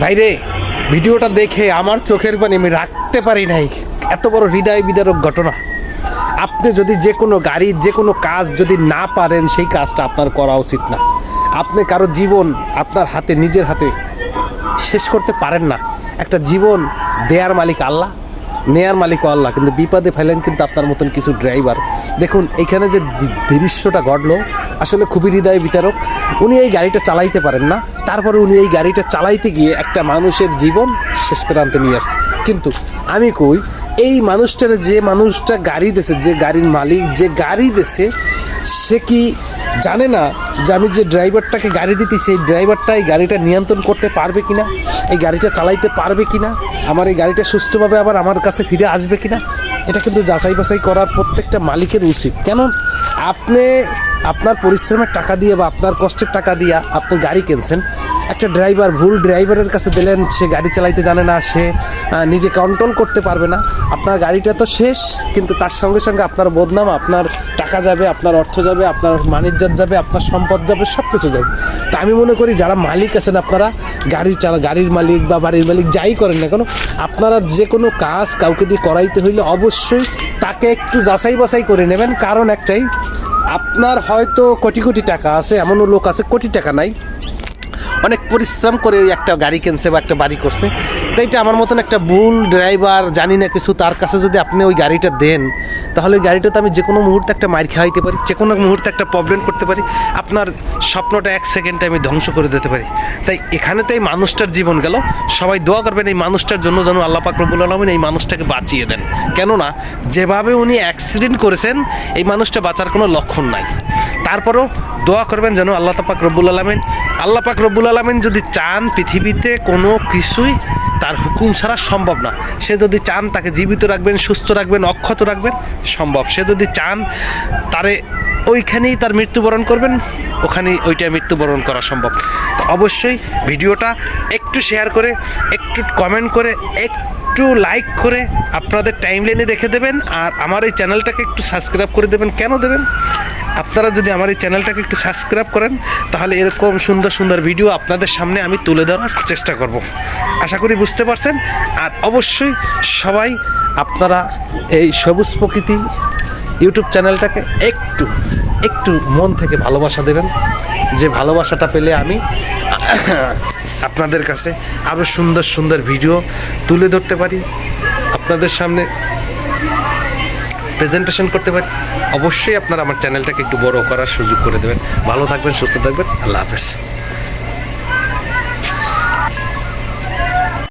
ভাইরে, ভিডিওটা দেখে আমার চোখের পানি আমি রাখতে পারি নাই। এত বড় হৃদয় বিদারক ঘটনা। আপনি যদি যে কোনো গাড়ির যে কোনো কাজ যদি না পারেন, সেই কাজটা আপনার করা উচিত না। আপনি কারও জীবন আপনার হাতে, নিজের হাতে শেষ করতে পারেন না। একটা জীবন দেয়ার মালিক আল্লাহ। নেয়ার মালিকও আল্লাহ, কিন্তু বিপদে ফেলেন কিন্তু আপনার মতন কিছু ড্রাইভার দেখুন এখানে যে দৃশ্যটা ঘটলো, আসলে খুবই হৃদয় বিতারক। উনি এই গাড়িটা চালাইতে পারেন না, তারপরে উনি এই গাড়িটা চালাইতে গিয়ে একটা মানুষের জীবন শেষ প্রান্তে নিয়ে আসছে। কিন্তু আমি কই, এই মানুষটার যে মানুষটা গাড়ি দেছে, যে গাড়ির মালিক, যে গাড়ি দেছে, সে কি জানে না যে আমি যে ড্রাইভারটাকে গাড়ি দিতেছি এই ড্রাইভারটা এই গাড়িটা নিয়ন্ত্রণ করতে পারবে কি না এই গাড়িটা চালাইতে পারবে কি না আমার এই গাড়িটা সুস্থভাবে আবার আমার কাছে ফিরে আসবে কি না এটা কিন্তু যাচাই বাছাই করার প্রত্যেকটা মালিকের উচিত। কেন আপনি আপনার পরিশ্রমের টাকা দিয়ে বা আপনার কষ্টের টাকা দিয়ে আপনি গাড়ি কিনছেন, একটা ড্রাইভার ভুল ড্রাইভারের কাছে দিলেন, সে গাড়ি চালাইতে জানে না, সে নিজে কন্ট্রোল করতে পারবে না, আপনার গাড়িটা তো শেষ, কিন্তু তার সঙ্গে সঙ্গে আপনার বদনাম, আপনার টাকা যাবে, আপনার অর্থ যাবে, আপনার মানিজ্জাত যাবে, আপনার সম্পদ যাবে সব কিছু যাবে। তা আমি মনে করি যারা মালিক আছেন আপনারা গাড়ির চালা, গাড়ির মালিক বা বাড়ির মালিক যাই করেন না কেন, আপনারা যে কোনো কাজ কাউকে দিয়ে করাইতে হইলে অবশ্যই তাকে একটু যাচাই বাছাই করে নেবেন। কারণ একটাই, আপনার হয়তো কোটি কোটি টাকা আছে, এমনও লোক আছে, কোটি টাকা নাই। অনেক পরিশ্রম করে একটা গাড়ি কিনছে বা একটা বাড়ি করছে। তো এটা আমার মতন একটা ভুল ড্রাইভার, জানি না কিছু, তার কাছে যদি আপনি ওই গাড়িটা দেন, তাহলে ওই গাড়িটাতে আমি যে কোনো মুহূর্তে একটা মার খাওয়াইতে পারি যে কোনো মুহূর্তে একটা প্রবলেম করতে পারি, আপনার স্বপ্নটা এক সেকেন্ডে আমি ধ্বংস করে দিতে পারি। তাই এখানে তো এই মানুষটার জীবন গেল। সবাই দোয়া করবেন এই মানুষটার জন্য যেন আল্লাহ পাক রব্বুল আলমিন এই মানুষটাকে বাঁচিয়ে দেন। কেননা, যেভাবে উনি অ্যাক্সিডেন্ট করেছেন, এই মানুষটা বাঁচার কোনো লক্ষণ নাই। তারপরেও দোয়া করবেন যেন আল্লাহ পাক রব্বুল আলমিন, আল্লাহ পাক রব্বুল আলমিন যদি চান পৃথিবীতে কোনো কিছুই তার হুকুম ছাড়া সম্ভব না। সে যদি চান তাকে জীবিত রাখবেন, সুস্থ রাখবেন, অক্ষত রাখবেন, সম্ভব। সে যদি চান তারে ওইখানেই তার মৃত্যুবরণ করবেন। ওখানেই ওইটা মৃত্যুবরণ করা সম্ভব। অবশ্যই ভিডিওটা একটু শেয়ার করে, একটু কমেন্ট করে, একটু লাইক করে আপনাদের টাইম লাইনে রেখে দেবেন আর আমার এই চ্যানেলটাকে একটু সাবস্ক্রাইব করে দেবেন। কেন দেবেন? আপনারা যদি আমার এই চ্যানেলটাকে একটু সাবস্ক্রাইব করেন, তাহলে এরকম সুন্দর সুন্দর ভিডিও আপনাদের সামনে আমি তুলে ধরার চেষ্টা করব। আশা করি বুঝতে পারছেন। আর অবশ্যই সবাই আপনারা এই সবুজ প্রকৃতি ইউটিউব চ্যানেলটাকে একটু একটু মন থেকে ভালোবাসা দেবেন। যে ভালোবাসাটা পেলে আমি আপনাদের কাছে আরও সুন্দর সুন্দর ভিডিও তুলে ধরতে পারি, আপনাদের সামনে প্রেজেন্টেশন করতে পারি। অবশ্যই আপনারা আমার চ্যানেলটাকে একটু বড় করার সুযোগ করে দেবেন। ভালো থাকবেন, সুস্থ থাকবেন। আল্লাহ হাফেজ।